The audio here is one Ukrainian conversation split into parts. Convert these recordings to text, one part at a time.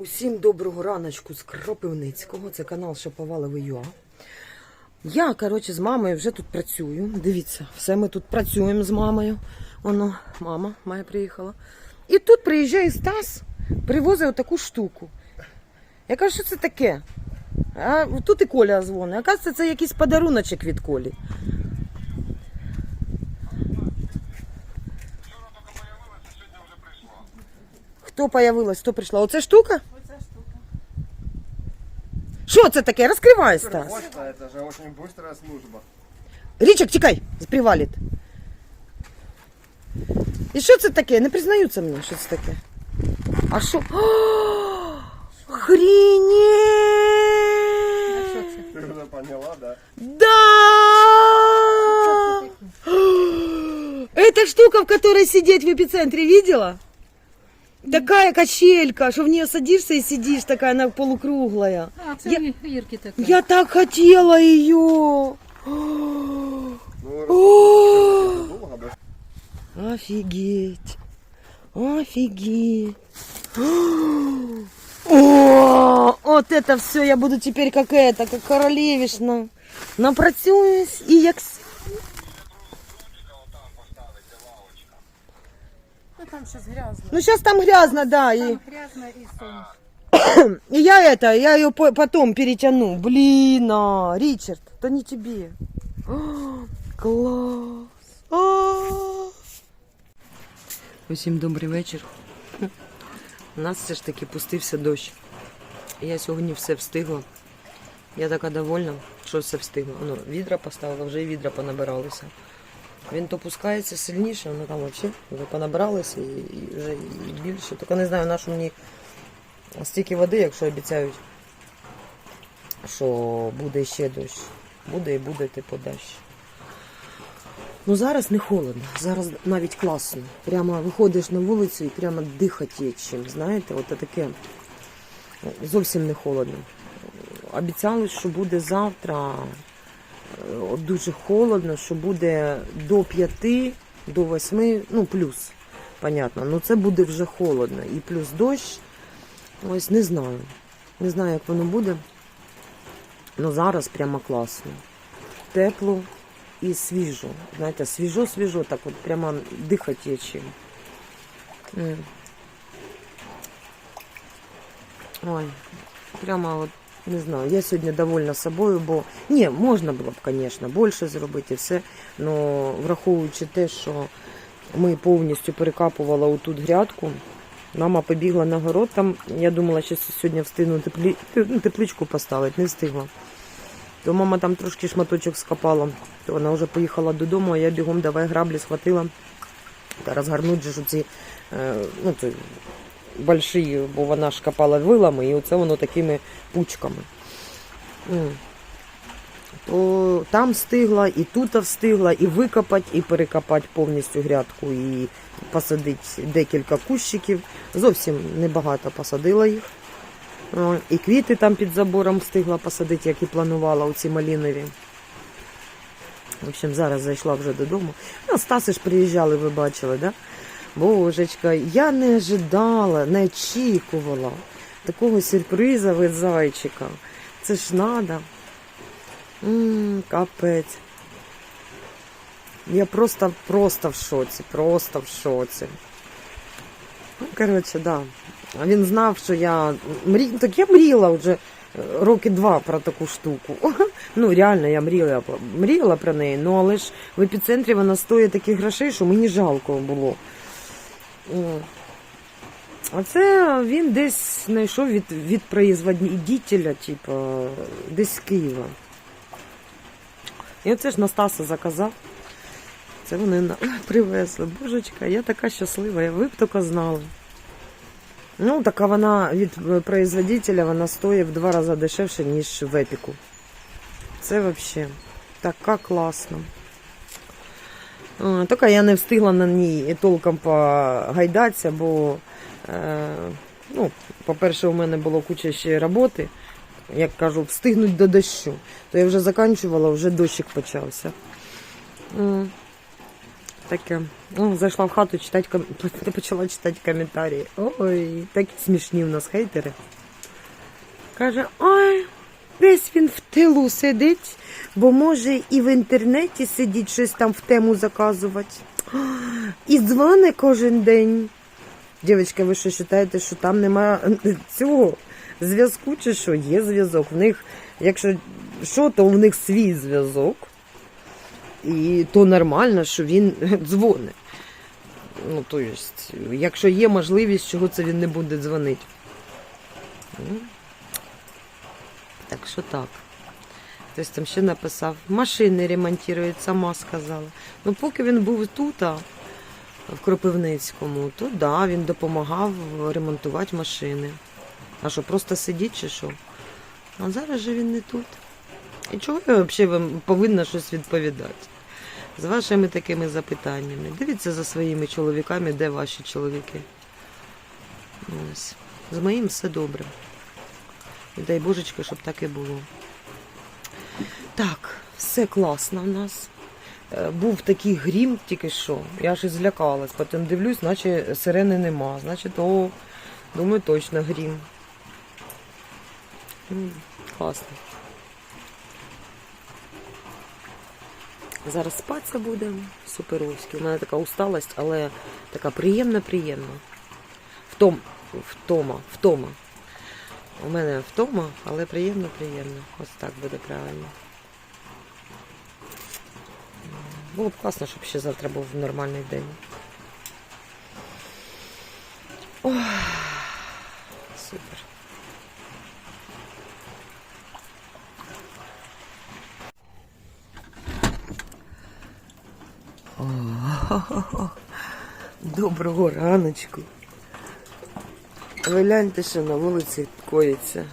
Усім доброго раночку з Кропивницького. Це канал Шаповаловий ЮА. Я, коротше, з мамою вже тут працюю. Дивіться, все ми тут працюємо з мамою. Воно, мама моя приїхала. І тут приїжджає Стас, привозить отаку штуку. Я кажу, що це таке? А тут і Коля дзвонить. Оказується, це якийсь подаруночок від Колі. Хто появилась, хто прийшла? Оце штука? Оця штука. Що це таке? Розкривай, Стас. Почта это же очень быстрая служба. Річок, тікай, привалить. І що це таке? Не признаються мені, що це таке. А що? О, Охренеть! А що це? Ты уже поняла, да? Да! Это штука, в которой сидеть в эпицентре, видела? Такая качелька, что в нее садишься и сидишь, такая она полукруглая. А, це Я- я... Ірки така. Я так хотела ее. Ну, да? Офигеть. Офигеть. О, вот это все, я буду теперь как это, как королевишна. Напрацююсь і як... там щось грязно. Ну сейчас там грязно, да, и, грязно і сонце. и я это, я ее по- потом перетяну. Блин, а, Ричард, то не тебе. О, класс. А. Усім добрий вечір. У нас все ж таки пустився дощ. Я сьогодні все встигла. Я така довольна, що все встигла. Ну, відра поставила, вже і відра понабиралися. Він то пускається сильніше, ну там взагалі вже понабиралися і, і вже і більше. Тільки не знаю, на що мені стільки води, якщо обіцяють, що буде ще дощ. Буде і буде типу дощ. Ну зараз не холодно, зараз навіть класно. Прямо виходиш на вулицю і прямо дихати є чим. Знаєте, от таке зовсім не холодно. Обіцяли, що буде завтра дуже холодно, що буде до 5, до 8, ну плюс, понятно. Ну це буде вже холодно. І плюс дощ. Ось не знаю. Не знаю, як воно буде. Ну зараз прямо класно. Тепло і свіжо. Знаєте, свіжо-свіжо, так от прямо дихати є чим. Ой, прямо от не знаю, я сьогодні довольна собою, бо ні, можна було б, звісно, більше зробити все. але враховуючи те, що ми повністю перекапували отут грядку, мама побігла на город, там я думала, що сьогодні встигну теплі... ну, тепличку поставити, не встигла. То мама там трошки шматочок скопала, то вона вже поїхала додому, а я бігом давай граблі схватила та розгорнуть же ж оці, е, ну, больші, бо вона ж копала вилами, і оце воно такими пучками. То там встигла, і тут встигла, і викопати, і перекопати повністю грядку, і посадити декілька кущиків. Зовсім небагато посадила їх. І квіти там під забором встигла посадити, як і планувала, оці малінові. В общем, зараз зайшла вже додому. Ну, Стаси ж приїжджали, ви бачили, да? Божечка, я не ожидала, не очікувала такого сюрприза від зайчика. Це ж надо. М, капець. Я просто, просто в шоці, просто в шоці. Ну, коротше, да. Він знав, що я мрі... так я мріяла вже е, роки два про таку штуку. Ну, реально, я мріяла, мріяла про неї, ну але ж в епіцентрі вона стоїть таких грошей, що мені жалко було. А це він десь знайшов від, від производителя, типу, десь з Києва. І оце ж Настаса заказав. Це вони привезли. Божечка, я така щаслива, я ви б тільки знали. Ну, така вона від е, производителя вона стоїть в два рази дешевше, ніж в епіку. Це взагалі така класно. Тільки я не встигла на ній толком погайдатися, бо, е, ну, по-перше, у мене було куча ще роботи. Як кажу, встигнуть до дощу. То я вже закінчувала, вже дощик почався. Таке. Ну, зайшла в хату читати, почала читати коментарі. Ой, такі смішні в нас хейтери. Каже, ой, десь він в тилу сидить, бо може і в інтернеті сидіть, щось там в тему заказувати. І дзвони кожен день. Дівчатка, ви що вважаєте, що там немає цього зв'язку чи що? Є зв'язок. В них, якщо що, то в них свій зв'язок. І то нормально, що він дзвонить. Ну, то есть, якщо є можливість, чого це він не буде дзвонити. Так що так. Хтось там ще написав, машини ремонтують, сама сказала. Ну, поки він був тут, в Кропивницькому, то да, він допомагав ремонтувати машини. А що, просто сидіть чи що? А зараз же він не тут. І чого я взагалі повинна щось відповідати? З вашими такими запитаннями. Дивіться за своїми чоловіками, де ваші чоловіки. Ось. З моїм все добре. І дай божечки, щоб так і було. Так, все класно в нас. Е, Був такий грім тільки що. Я ж і злякалась. Потім дивлюсь, наче сирени нема. Значить, о, думаю, точно грім. Класно. Зараз спатися будемо. Суперовськи. У мене така усталость, але така приємна, приємна. Втом, втома, втома. У мене втома, але приємно, приємно. Ось так буде правильно. Було б класно, щоб ще завтра був нормальний день. Ох, супер. О, Доброго раночку. Ви гляньте, що на вулиці коїться.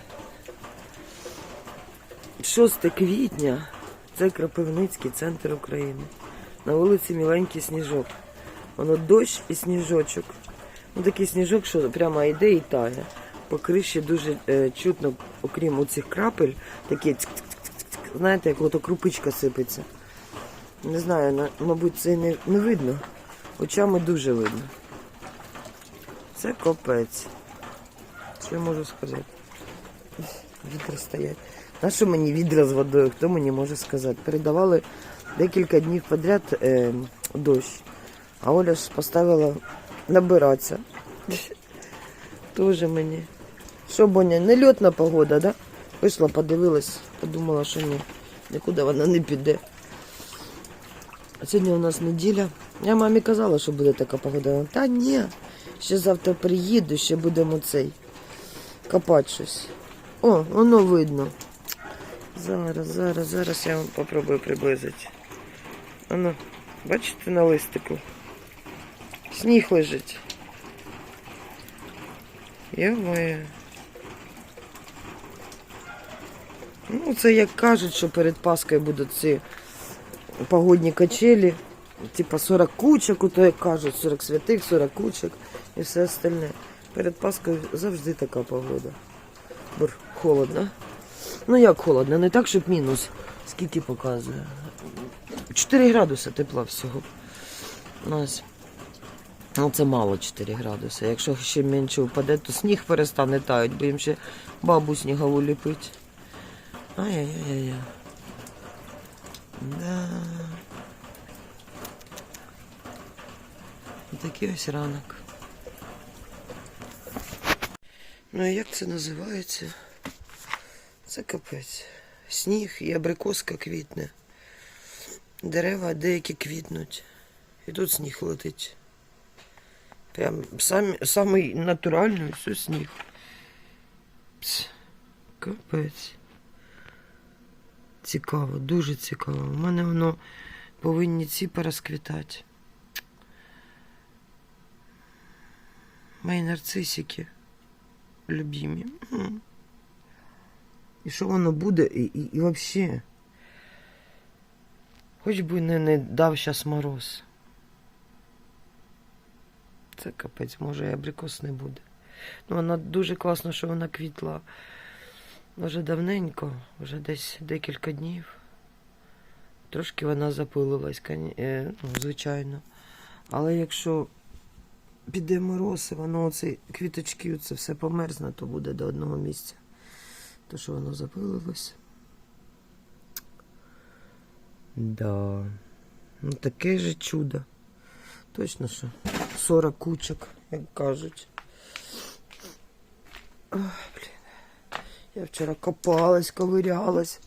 6 квітня. Це Кропивницький центр України. На вулиці міленький сніжок. Воно дощ і сніжочок. Ну, такий сніжок, що прямо йде і тає. По криші дуже е, чутно, окрім оцих крапель, такі. Знаєте, як ото крупичка сипеться. Не знаю, на- мабуть, це не, не видно. Очами дуже видно. Це копець. Що я можу сказати? Відра стоять. На що мені відра з водою? Хто мені може сказати? Передавали декілька днів подряд е, дощ. А Оля ж поставила набиратися. Тоже мені. Що, Боня, нельотна погода, да? Вийшла, подивилась, подумала, що ні, нікуди вона не піде. Сьогодні у нас неділя. Я мамі казала, що буде така погода. Та ні, ще завтра приїду, ще будемо цей копати щось. О, воно видно. Зараз, зараз, зараз я вам попробую приблизити. Воно, бачите на листику? Сніг лежить. Йо-моє. Ну, це як кажуть, що перед Паскою будуть ці погодні качелі. Типа 40 кучок, ото як кажуть, 40 святих, 40 кучок і все остальне. Перед Паскою завжди така погода. Бур, холодно. Ну як холодно, не так, щоб мінус. Скільки показує? 4 градуси тепла всього. Нас. Ну, це мало 4 градуси. Якщо ще менше впаде, то сніг перестане тають, бо їм ще бабу снігову ліпить. Ай-яй-яй-яй. Да. Такий ось ранок. Ну і як це називається? Це капець. Сніг і абрикоска квітне. Дерева деякі квітнуть. І тут сніг летить. Прям сам, самий натуральний все сніг. Пс, Капець. Цікаво, дуже цікаво. У мене воно повинні ці порозквітати. Мої нарцисики любимі. І що воно буде? І, і, і взагалі. Хоч би не, не дав щас мороз. Це капець, може і абрикос не буде. Ну, вона дуже класно, що вона квітла вже давненько, вже десь декілька днів. Трошки вона запилилась, е, ну, звичайно. Але якщо піде мороз, і воно оці квіточки, це все померзне, то буде до одного місця. То що воно запилилось. Да. Ну таке же чудо. Точно що 40 кучок, як кажуть. Ой, блін. Я вчора копалась, ковирялась.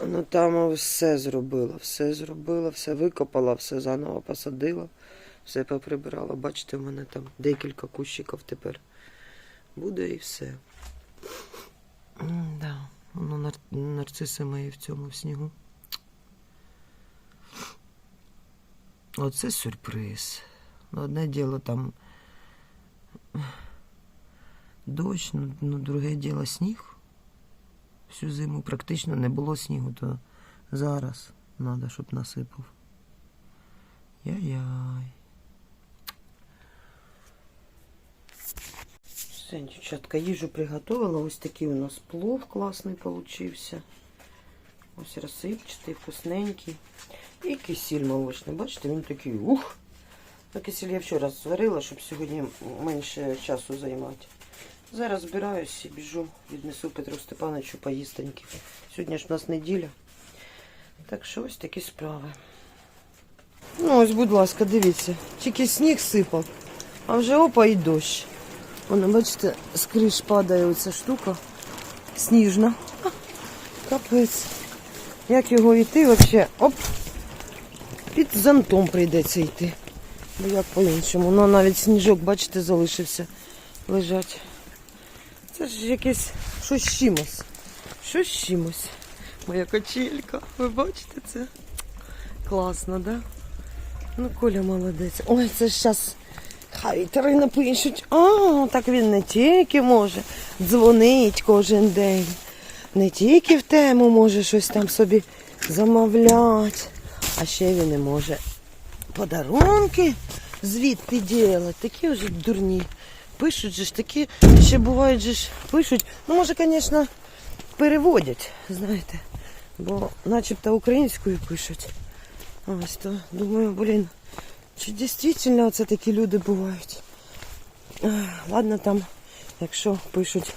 Ну там все зробила, все зробила, все викопала, все заново посадила, все поприбирала. Бачите, в мене там декілька кущиків тепер буде і все. М, Да, воно нар... нарциси мої в цьому снігу. Оце сюрприз. Ну, одне діло там дощ, ну, ну друге діло сніг. Всю зиму практично не було снігу, то зараз треба, щоб насипав. Яй-яй. Все, дівчатка, їжу приготувала. Ось такий у нас плов класний получився. Ось розсипчатий, вкусненький. І кисіль молочний. Бачите, він такий ух. Ну, кисіль я вчора зварила, щоб сьогодні менше часу займати. Зараз збираюсь і біжу, віднесу Петру Степановичу поїстеньки. Сьогодні ж у нас неділя. Так що ось такі справи. Ну, ось, будь ласка, дивіться. Тільки сніг сипав, а вже опа і дощ. Воно, бачите, з криш падає оця штука сніжна. Капець. Як його йти взагалі? Оп! Під зонтом прийдеться йти. Бо як по-іншому. Ну навіть сніжок, бачите, залишився лежать. Це ж якесь щось чимось. Щось чимось. Моя качелька. Ви бачите це? Класно, да? Ну, Коля молодець. Ой, це ж зараз хайтери напишуть. А, так він не тільки може дзвонить кожен день. Не тільки в тему може щось там собі замовляти, а ще він і може подарунки звідти ділять. Такі вже дурні. Пишуть же ж такі, ще бувають же ж пишуть. Ну, може, звісно, переводять, знаєте. Бо начебто українською пишуть. Ось то думаю, блін, чи дійсно це такі люди бувають? Ладно там, якщо пишуть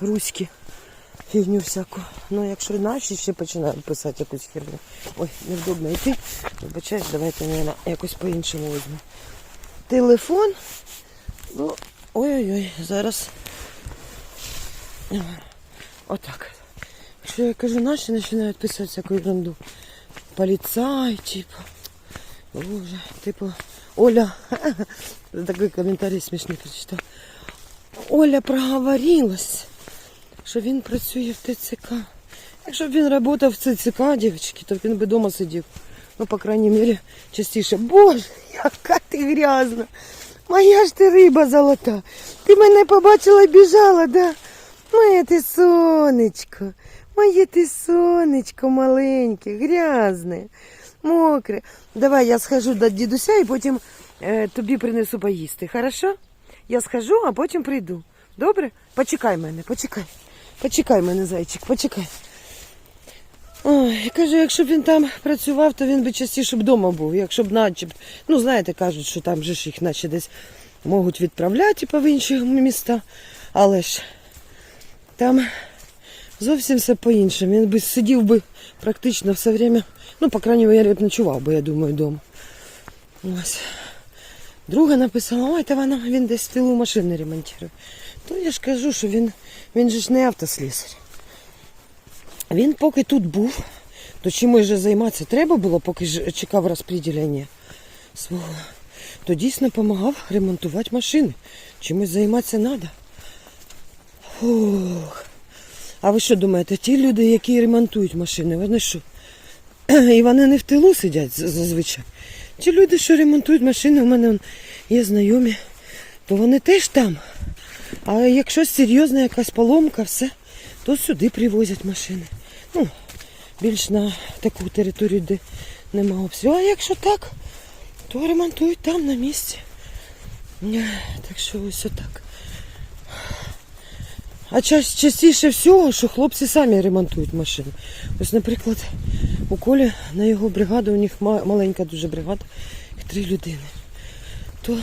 руські фігню всяку. Ну, якщо наші ще починають писати якусь херню. Ой, невдобно йти. Вибачаюсь, давайте, мабуть, якось по-іншому візьму. Телефон. Ну, ой-ой-ой, зараз. Отак. Якщо я кажу, наші починають писати всяку ерунду. Поліцай, типу. Боже, типу, Оля, такий коментарій смішний прочитав. Оля проговорилась, що він працює в ТЦК. Якщо б він працював в ТЦК, дівчатки, то він би вдома сидів. Ну, по крайній мірі, частіше. Боже, яка ти грязна. Моя ж ти риба золота. Ти мене побачила і біжала, да? Моє ти сонечко, моє ти сонечко маленьке, грязне, мокре. Давай я схожу до дідуся і потім е, тобі принесу поїсти, хорошо? Я схожу, а потім прийду. Добре? Почекай мене, почекай. Почекай мене, зайчик, почекай. Ой, кажу, якщо б він там працював, то він би частіше б вдома був. Якщо б наче, ну знаєте, кажуть, що там же ж їх наче десь можуть відправляти типу, в інші міста. Але ж там зовсім все по-іншому. Він би сидів би практично все время, ну, по крайній б ночував би, я думаю, вдома. Ось. Друга написала, ой, та вона він десь в тилу машини ремонтує. То я ж кажу, що він, він же ж не автослісар. Він поки тут був, то чимось же займатися треба було, поки ж чекав розподілення свого. То дійсно допомагав ремонтувати машини. Чимось займатися треба. Фух. А ви що думаєте, ті люди, які ремонтують машини, вони що? І вони не в тилу сидять зазвичай. Ті люди, що ремонтують машини, у мене є знайомі, то вони теж там. А якщо серйозна якась поломка, все, то сюди привозять машини. Ну, більш на таку територію, де нема обстрілу. А якщо так, то ремонтують там на місці. Так що ось отак. А частіше всього, що хлопці самі ремонтують машини. Ось, наприклад, у Колі на його бригаду, у них маленька дуже бригада, їх три людини. То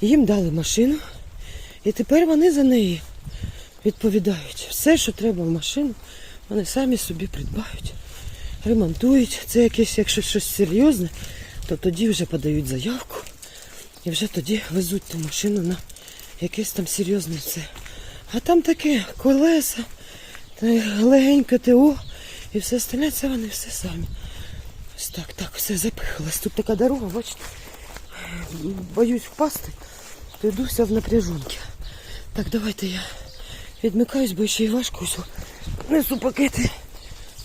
їм дали машину, і тепер вони за неї відповідають. Все, що треба в машину, вони самі собі придбають, ремонтують. Це якесь, якщо щось серйозне, то тоді вже подають заявку і вже тоді везуть ту машину на якесь там серйозне все. А там таке колеса, легеньке ТО і все остальне, це вони все самі. Ось так, так, все запихалось. Тут така дорога, бачите. Боюсь впасти, то йду вся в напряжунки. Так, давайте я відмикаюсь, бо ще й важко ось несу пакети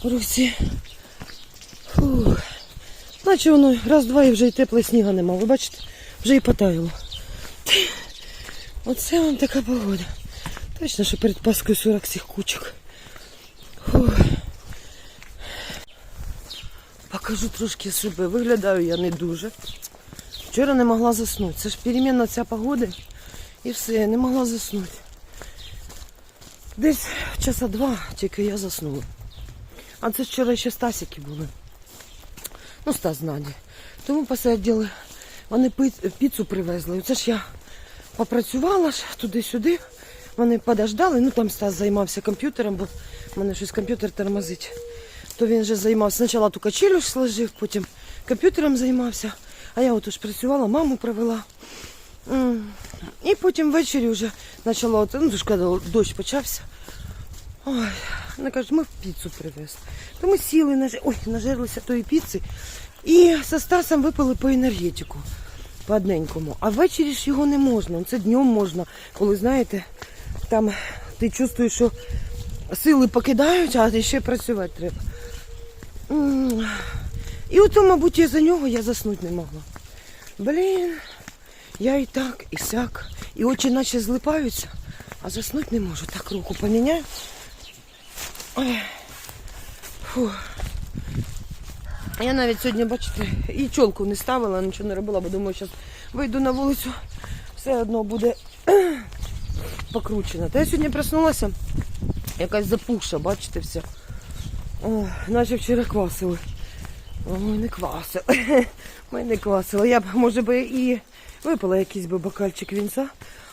в руці. Фух. Наче воно раз-два і вже й тепле сніга нема. Ви бачите, вже і потаяло. Оце вам така погода. Точно, що перед Паскою 40 цих кучок. Фух. Покажу трошки себе. Виглядаю я не дуже. Вчора не могла заснути. Це ж перемінна ця погода. І все, я не могла заснути. Десь часа два тільки я заснула. А це вчора ще Стасики були. Ну, Стас з Тому посиділи. Вони піцу привезли. Оце ж я попрацювала ж туди-сюди. Вони подождали, ну там Стас займався комп'ютером, бо в мене щось комп'ютер тормозить. То він вже займався. Спочатку ту качелю сложив, потім комп'ютером займався. А я отож працювала, маму провела. І потім ввечері вже почала, от, ну, ж коли дощ почався. Ой, вона каже, ми піцу привезли. То ми сіли, наж... ой, нажерлися тої піци і зі Стасом випили по енергетику, по одненькому. А ввечері ж його не можна. Це днем можна, коли, знаєте, там ти чувствуєш, що сили покидають, а ще працювати треба. І ото, мабуть, я за нього я заснути не могла. Блін, я і так, і сяк. І очі наче злипаються, а заснути не можу. Так руку поміняю. Ой. Фу. Я навіть сьогодні, бачите, і чолку не ставила, нічого не робила, бо думаю, зараз вийду на вулицю, все одно буде покручено. Та я сьогодні проснулася, якась запухша, бачите, все. О, наче вчора квасили. Ой, не квасили. Ми не квасили. Я б, може би, і випила якийсь би бокальчик вінця,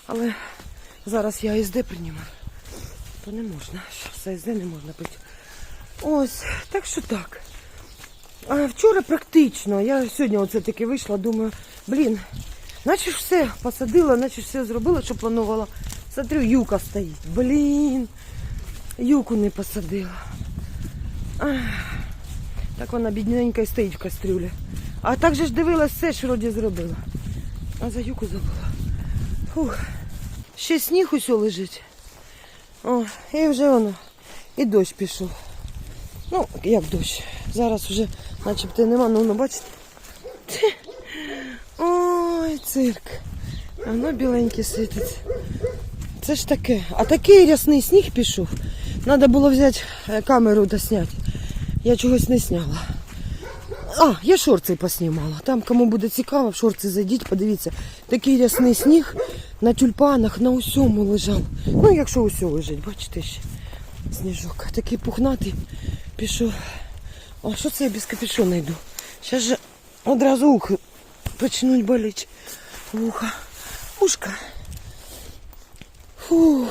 але зараз я СД приймаю. То не можна. Все СД не можна пити. Ось, так що так. А вчора практично. Я сьогодні оце таки вийшла, думаю, блін, наче ж все посадила, наче ж все зробила, що планувала. Смотрю, юка стоїть. Блін, юку не посадила. Так вона бідненька і стоїть в кастрюлі. А так же ж дивилась, все ж вроді зробила. А за юку забула. Фух. Ще сніг усьо лежить. О, і вже воно. І дощ пішов. Ну, як дощ. Зараз вже начебто нема, ну, ну бачите. Ой, цирк. А воно біленьке світиться. Це ж таке. А такий рясний сніг пішов. Треба було взяти е, камеру та зняти. Я чогось не зняла. А, я шорти поснімала. Там, кому буде цікаво, в шорти зайдіть, подивіться. Такий рясний сніг на тюльпанах, на усьому лежав. Ну, якщо усе лежить, бачите ще. Сніжок. Такий пухнатий пішов. А що це я без капюшона йду? Зараз же одразу ухи почнуть боліти. Вуха. Ушка. Фух.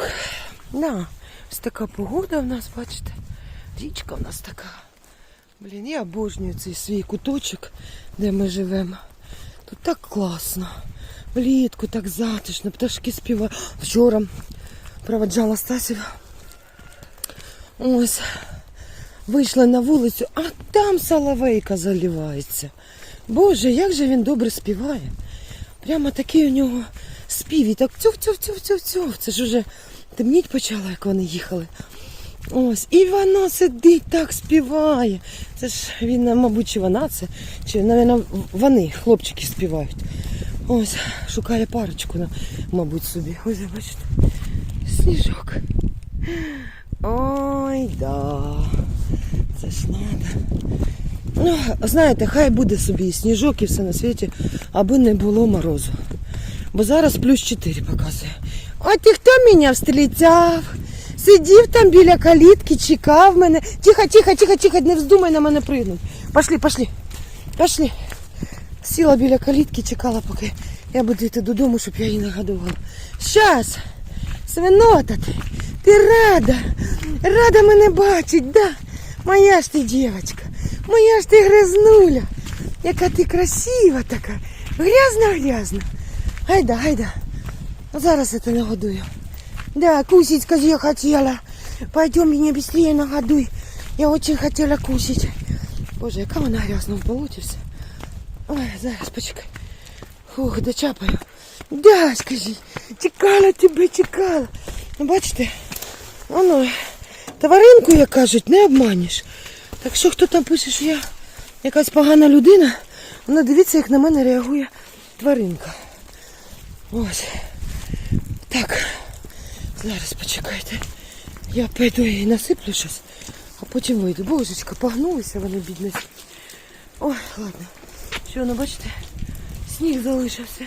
Да. Ось така погода в нас, бачите. Річка в нас така. Блін, я обожнюю цей свій куточок, де ми живемо. Тут так класно. Влітку так затишно, пташки співають. Вчора проводжала Стасів. Ось. Вийшла на вулицю, а там соловейка заливається. Боже, як же він добре співає. Прямо такий у нього спів. І так цьов цьов цьов цьов цьов Це ж уже темніть почало, як вони їхали. Ось, і вона сидить так співає. Це ж він, мабуть, чи вона це, чи, мабуть, вони, хлопчики, співають. Ось, шукає парочку, мабуть, собі. Ось, бачите, сніжок. Ой, да. Це ж надо. Ну, знаєте, хай буде собі і сніжок і все на світі, аби не було морозу. Бо зараз плюс 4 показує. От і хто мене встрічав? Сидів там біля калітки, чекав мене. Тихо, тихо, тихо, тихо, не вздумай на мене пригнути. Пошли, пошли. Пошли. Сіла біля калітки, чекала, поки я буду йти додому, щоб я її нагодувала. Щас! Свинота ти! Ти рада! Рада мене бачить, да? Моя ж ти дівчинка, моя ж ти грязнуля. Яка ти красива така. Грязна-грязна. Гайда, гайда. Зараз я тебе нагодую. Да, кусить я хотела. Пойдем меня быстрее нагодуй. Я очень хотела кусить. Боже, яка вона грязна в. Ой, зараз почекай. Фух, дочапаю. Да, скажи. Чекала тебе, чекала. Ну, бачите, воно, тваринку, як кажуть, не обманеш. Так що хто там пише, що я якась погана людина, ну дивіться, як на мене реагує тваринка. Ось. Так. Зараз почекайте. Я пойду і насиплю щось, а потім вийду. Божечка, погнулися вони бідності. Ой, ладно. Що, ну бачите, сніг залишився.